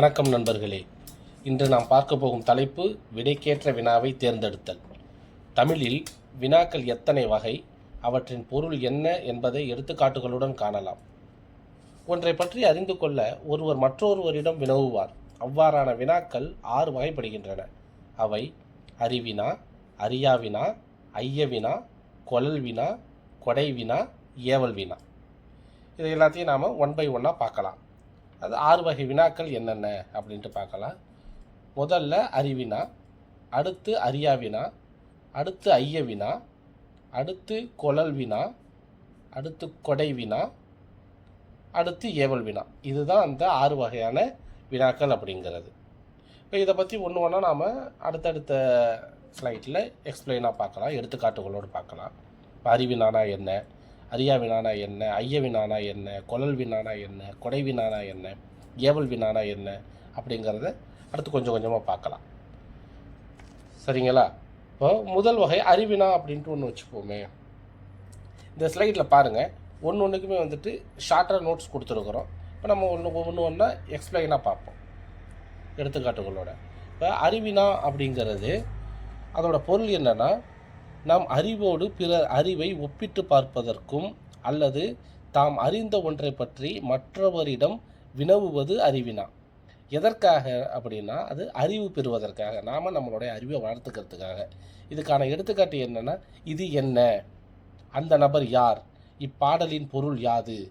வணக்கம் நண்பர்களே. இன்று நாம் பார்க்க போகும் தலைப்பு விடைக்கேற்ற வினாவை தேர்ந்தெடுத்தல். தமிழில் வினாக்கள் எத்தனை வகை அவற்றின் பொருள் என்ன என்பதை எடுத்துக்காட்டுகளுடன் காணலாம். ஒன்றை பற்றி அறிந்து கொள்ள ஒருவர் மற்றொருவரிடம் வினவுவார். அவ்வாறான வினாக்கள் ஆறு வகைப்படுகின்றன. அவை அறிவினா அறியாவினா ஐயவினா கொழல் வினா கொடைவினா ஏவல் வினா இது எல்லாத்தையும் நாம் ஒன் பை ஒன்னாக பார்க்கலாம். அது ஆறு வகை வினாக்கள் என்னென்ன அப்படின்ட்டு பார்க்கலாம். முதல்ல அறிவினா அடுத்து அறியா வினா அடுத்து ஐய வினா அடுத்து கொழல் வினா அடுத்து கொடை வினா அடுத்து ஏவல் வினா. இதுதான் அந்த ஆறு வகையான வினாக்கள் அப்படிங்கிறது. இப்போ இதை பற்றி ஒன்று ஒன்றா நாம் அடுத்தடுத்த ஸ்லைட்டில் எக்ஸ்பிளைனாக பார்க்கலாம் எடுத்துக்காட்டுகளோடு பார்க்கலாம். இப்போ அறிவினானா என்ன? அரியா வினானா என்ன ஐய வினானா என்ன கொழல் வினானா என்ன கொடை வினானா என்ன ஏவல் வினானா என்ன அப்படிங்கிறத அடுத்து கொஞ்சம் கொஞ்சமாக பார்க்கலாம். சரிங்களா? இப்போ முதல் வகை அறிவினா அப்படின்ட்டு ஒன்று வச்சுப்போமே இந்த ஸ்லைடில் பாருங்கள் ஒன்று ஒன்றுக்குமே வந்துட்டு ஷார்ட்டாக நோட்ஸ் கொடுத்துருக்குறோம். இப்போ நம்ம ஒன்று ஒன்று ஒன்றா எக்ஸ்பிளைனாக பார்ப்போம். எடுத்துக்காட்டுகளோட. இப்போ அறிவினா அப்படிங்கிறது அதோட பொருள் என்னென்னா நாம் அறிவோடு பிற அறிவை ஒப்பிட்டு பார்ப்பதற்கும் அல்லது தாம் அறிந்த ஒன்றை பற்றி மற்றவரிடம் வினவுவது அறிவினா. எதற்காக அப்படின்னா அது அறிவு பெறுவதற்காக. நாம் நம்மளுடைய அறிவை வளர்த்துக்கிறதுக்காக. இதுக்கான எடுத்துக்காட்டு என்னென்னா இது என்ன? அந்த நபர் யார்? இப்பாடலின் பொருள் யாது?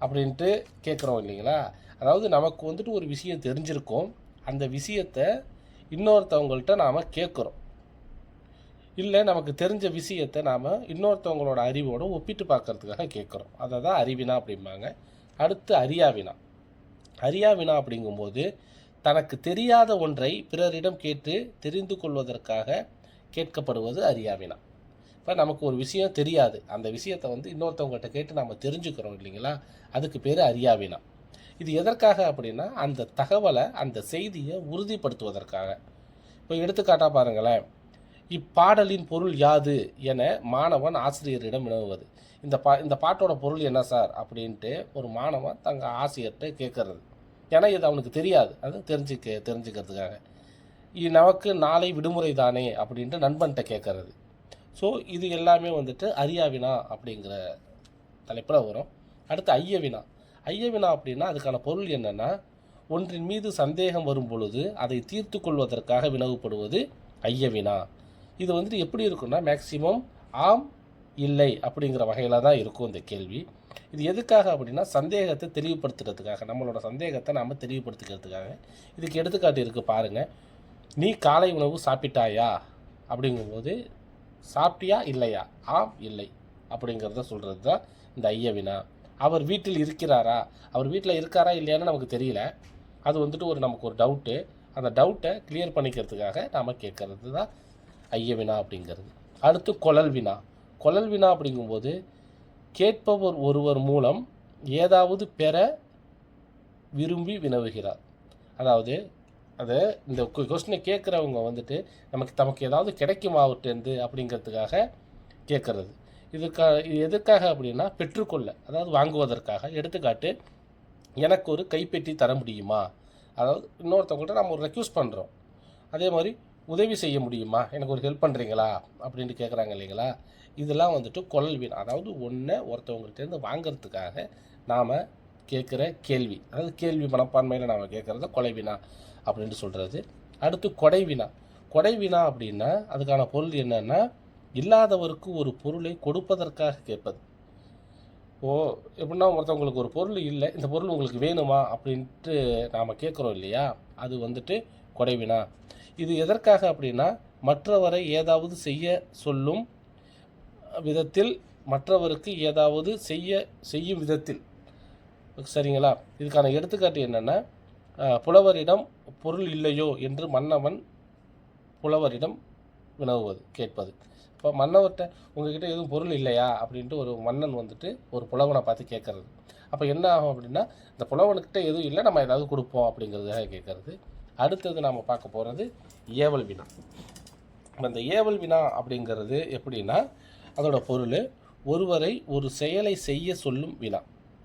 அப்படின்ட்டு கேட்குறோம் இல்லைங்களா? அதாவது நமக்கு வந்துட்டு ஒரு விஷயம் தெரிஞ்சிருக்கும். அந்த விஷயத்தை இன்னொருத்தவங்கள்ட்ட நாம் கேட்குறோம் இல்லை நமக்கு தெரிஞ்ச விஷயத்தை நாம் இன்னொருத்தவங்களோட அறிவோடு ஒப்பிட்டு பார்க்கறதுக்காக கேட்குறோம். அதை தான் அறிவினா அப்படிம்பாங்க. அடுத்து அறியாவினா. அறியாவினா அப்படிங்கும்போது தனக்கு தெரியாத ஒன்றை பிறரிடம் கேட்டு தெரிந்து கொள்வதற்காக கேட்கப்படுவது அறியாவினா. இப்போ நமக்கு ஒரு விஷயம் தெரியாது. அந்த விஷயத்தை வந்து இன்னொருத்தவங்கள்ட்ட கேட்டு நம்ம தெரிஞ்சுக்கிறோம் இல்லைங்களா? அதுக்கு பேர் அறியாவினா. இது எதற்காக அப்படின்னா அந்த தகவலை அந்த செய்தியை உறுதிப்படுத்துவதற்காக. இப்போ எடுத்துக்காட்டாக பாருங்களேன். இப்பாடலின் பொருள் யாது என மாணவன் ஆசிரியரிடம் வினவுவது. இந்த பா இந்த பாட்டோட பொருள் என்ன சார்? அப்படின்ட்டு ஒரு மாணவன் தங்க ஆசிரியர்கிட்ட கேட்கறது. ஏன்னா இது அவனுக்கு தெரியாது. அது தெரிஞ்சுக்க தெரிஞ்சுக்கிறதுக்காக. இ- நமக்கு நாளை விடுமுறை தானே அப்படின்ட்டு நண்பன்கிட்ட கேட்கறது. ஸோ இது எல்லாமே வந்துட்டு அரியாவினா அப்படிங்கிற தலைப்பில் வரும். அடுத்து ஐயவினா ஐயவினா அப்படின்னா அதுக்கான பொருள் என்னென்னா ஒன்றின் மீது சந்தேகம் வரும் பொழுது அதை தீர்த்து கொள்வதற்காக வினவுப்படுவது ஐயவினா இது வந்துட்டு எப்படி இருக்குன்னா மேக்சிமம் ஆம் இல்லை அப்படிங்கிற வகையில் தான் இருக்கும் இந்த கேள்வி. இது எதுக்காக அப்படின்னா சந்தேகத்தை தெளிவுபடுத்துறதுக்காக நம்மளோட சந்தேகத்தை நாம் தெளிவுபடுத்திக்கிறதுக்காக. இதுக்கு எடுத்துக்காட்டு இருக்குது பாருங்கள் நீ காலை உணவு சாப்பிட்டாயா? அப்படிங்கும்போது சாப்பிட்டியா இல்லையா? ஆம் இல்லை அப்படிங்கிறத சொல்கிறது தான் இந்த ஐயவினா அவர் வீட்டில் இருக்கிறாரா? அவர் வீட்டில் இருக்காரா இல்லையான்னு நமக்கு தெரியல. அது வந்துட்டு ஒரு நமக்கு ஒரு டவுட்டு அந்த டவுட்டை கிளியர் பண்ணிக்கிறதுக்காக நாம் கேட்கறது தான் ஐய வினா அப்படிங்கிறது. அடுத்து கொழல் வினா. கொழல் வினா அப்படிங்கும்போது கேட்பவர் ஒருவர் மூலம் ஏதாவது பெற விரும்பி வினவுகிறார். அதாவது அது இந்த கொஸ்டினை கேட்குறவங்க வந்துட்டு நமக்கு தமக்கு ஏதாவது கிடைக்குமாவிட்டேருந்து அப்படிங்கிறதுக்காக கேட்குறது. இதுக்கா இது எதுக்காக அப்படின்னா பெற்றுக்கொள்ள அதாவது வாங்குவதற்காக. எடுத்துக்காட்டு எனக்கு ஒரு கைப்பெட்டி தர முடியுமா? அதாவது இன்னொருத்தவங்கள்ட்ட நம்ம ஒரு ரெக்யூஸ் பண்ணுறோம் அதே மாதிரி உதவி செய்ய முடியுமா? எனக்கு ஒரு ஹெல்ப் பண்ணுறீங்களா அப்படின்ட்டு கேட்குறாங்க இல்லைங்களா? இதெல்லாம் வந்துட்டு குழல் வீண். அதாவது ஒன்றை ஒருத்தவங்கள்ட்டேருந்து வாங்குறதுக்காக நாம் கேட்குற கேள்வி. அதாவது கேள்வி மனப்பான்மையில் நாம் கேட்குறத கொலைவினா அப்படின்ட்டு சொல்கிறது அடுத்து கொடைவினா கொடைவினா அப்படின்னா அதுக்கான பொருள் என்னென்னா இல்லாதவருக்கு ஒரு பொருளை கொடுப்பதற்காக கேட்பது. ஓ எப்படின்னா ஒருத்தவங்களுக்கு ஒரு பொருள் இல்லை இந்த பொருள் உங்களுக்கு வேணுமா அப்படின்ட்டு நாம் கேட்குறோம் இல்லையா? அது வந்துட்டு கொடைவினா. இது எதற்காக அப்படின்னா மற்றவரை ஏதாவது செய்ய சொல்லும் விதத்தில் மற்றவருக்கு ஏதாவது செய்ய செய்யும் விதத்தில். சரிங்களா? இதுக்கான எடுத்துக்காட்டு என்னென்னா புலவரிடம் பொருள் இல்லையோ என்று மன்னவன் புலவரிடம் வினவுவது கேட்பது. இப்போ மன்னவர்கிட்ட உங்ககிட்ட எதுவும் பொருள் இல்லையா? அப்படின்ட்டு ஒரு மன்னன் வந்துட்டு ஒரு புலவனை பார்த்து கேட்கறது. அப்போ என்ன ஆகும் அப்படின்னா இந்த புலவனுக்கிட்ட எதுவும் இல்லை நம்ம ஏதாவது கொடுப்போம் அப்படிங்கிறதுக்காக கேட்கறது. அடுத்தது நாம் பார்க்க போகிறது ஏவல் வினா. அந்த இந்த ஏவல் வினா அப்படிங்கிறது எப்படின்னா அதோட பொருள் ஒருவரை ஒரு செயலை செய்ய சொல்லும் வினா.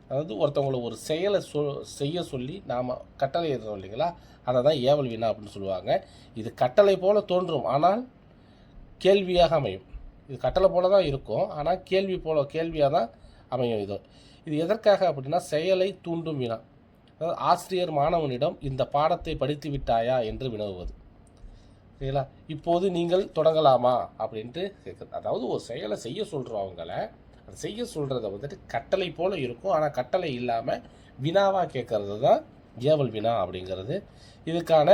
அதாவது ஒருத்தவங்களை ஒரு செயலை சொ செய்ய சொல்லி நாம் கட்டளை எழுதுறோம் இல்லைங்களா? அதை தான் ஏவல் வினா அப்படின்னு சொல்லுவாங்க. இது கட்டளை போல தோன்றும். ஆனால் கேள்வியாக அமையும். இது கட்டளை போல தான் இருக்கும். ஆனால் கேள்வி போல கேள்வியாக தான் அமையும் இது. இது எதற்காக அப்படின்னா செயலை தூண்டும் வினா. அதாவது ஆசிரியர் மாணவனிடம் இந்த பாடத்தை படித்து விட்டாயா என்று வினவுவது. சரிங்களா? இப்போது நீங்கள் தொடங்கலாமா? அப்படின்ட்டு கேட்குறது அதாவது ஒரு செயலை செய்ய சொல்கிறோம் அவங்கள அதை செய்ய சொல்கிறத வந்துட்டு கட்டளை போல இருக்கும். ஆனால் கட்டளை இல்லாமல் வினாவாக கேட்கறது தான் ஏவல் வினா அப்படிங்கிறது. இதுக்கான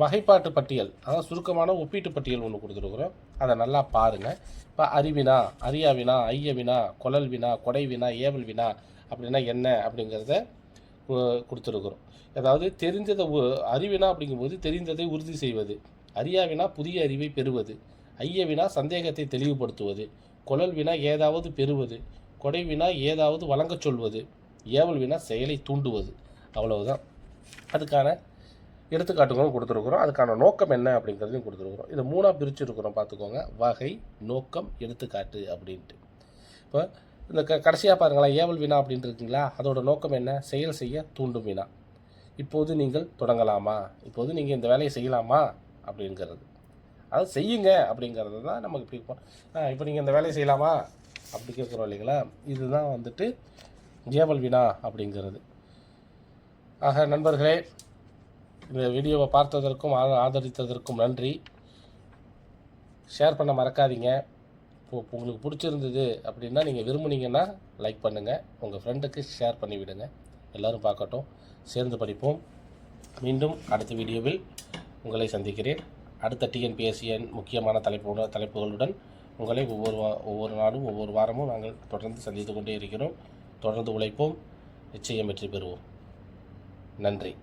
வகைப்பாட்டு பட்டியல் அதாவது சுருக்கமான ஒப்பீட்டு பட்டியல் ஒன்று கொடுத்துருக்குறோம். அதை நல்லா பாருங்கள் இப்போ அறிவினா அரியா வினா ஐய வினா குழல் வினா கொடை வினா ஏவல் வினா அப்படின்னா என்ன அப்படிங்கிறத கொடுத்துருக்குறோம். அதாவது தெரிஞ்சதை அறிவினா அப்படிங்கும்போது தெரிந்ததை உறுதி செய்வது. அறியாவினா புதிய அறிவை பெறுவது. ஐய வினா சந்தேகத்தை தெளிவுபடுத்துவது. குழல் வினா ஏதாவது பெறுவது. கொடை வினா ஏதாவது வழங்கச் சொல்வது. ஏவல் வினா செயலை தூண்டுவது. அவ்வளவுதான். அதுக்கான எடுத்துக்காட்டுகளும் கொடுத்துருக்குறோம். அதுக்கான நோக்கம் என்ன அப்படிங்கிறதையும் கொடுத்துருக்குறோம். இதை மூணாக பிரிச்சுருக்குறோம் பார்த்துக்கோங்க. வகை நோக்கம் எடுத்துக்காட்டு அப்படின்ட்டு. இப்போ இந்த க கடைசியாக பாருங்களேன். ஏவல் வினா அப்படின்ட்டு இருக்கீங்களா? அதோட நோக்கம் என்ன? செயல் செய்ய தூண்டும் வினா. இப்போது நீங்கள் தொடங்கலாமா? இப்போது நீங்கள் இந்த வேலையை செய்யலாமா? அப்படிங்கிறது. அது செய்யுங்க அப்படிங்கிறது தான் நமக்கு இப்படி இப்போ இப்போ நீங்கள் இந்த வேலையை செய்யலாமா? அப்படி கேட்குறோம் இல்லைங்களா? இதுதான் வந்துட்டு ஏவல் வினா அப்படிங்கிறது. ஆக நண்பர்களே இந்த வீடியோவை பார்த்ததற்கும் ஆதரித்ததற்கும் நன்றி. ஷேர் பண்ண மறக்காதீங்க. இப்போ உங்களுக்கு பிடிச்சிருந்தது அப்படின்னா நீங்கள் விரும்புனீங்கன்னா லைக் பண்ணுங்கள் உங்கள் ஃப்ரெண்டுக்கு ஷேர் பண்ணிவிடுங்க எல்லோரும் பார்க்கட்டும். சேர்ந்து படிப்போம். மீண்டும் அடுத்த வீடியோவில் உங்களை சந்திக்கிறேன். அடுத்த டிஎன்பிஎஸ்சியின் முக்கியமான தலைப்பு தலைப்புகளுடன் உங்களை ஒவ்வொரு வா- ஒவ்வொரு நாளும் ஒவ்வொரு வாரமும் நாங்கள் தொடர்ந்து சந்தித்து கொண்டே இருக்கிறோம். தொடர்ந்து உழைப்போம். நிச்சயம் வெற்றி பெறுவோம். நன்றி.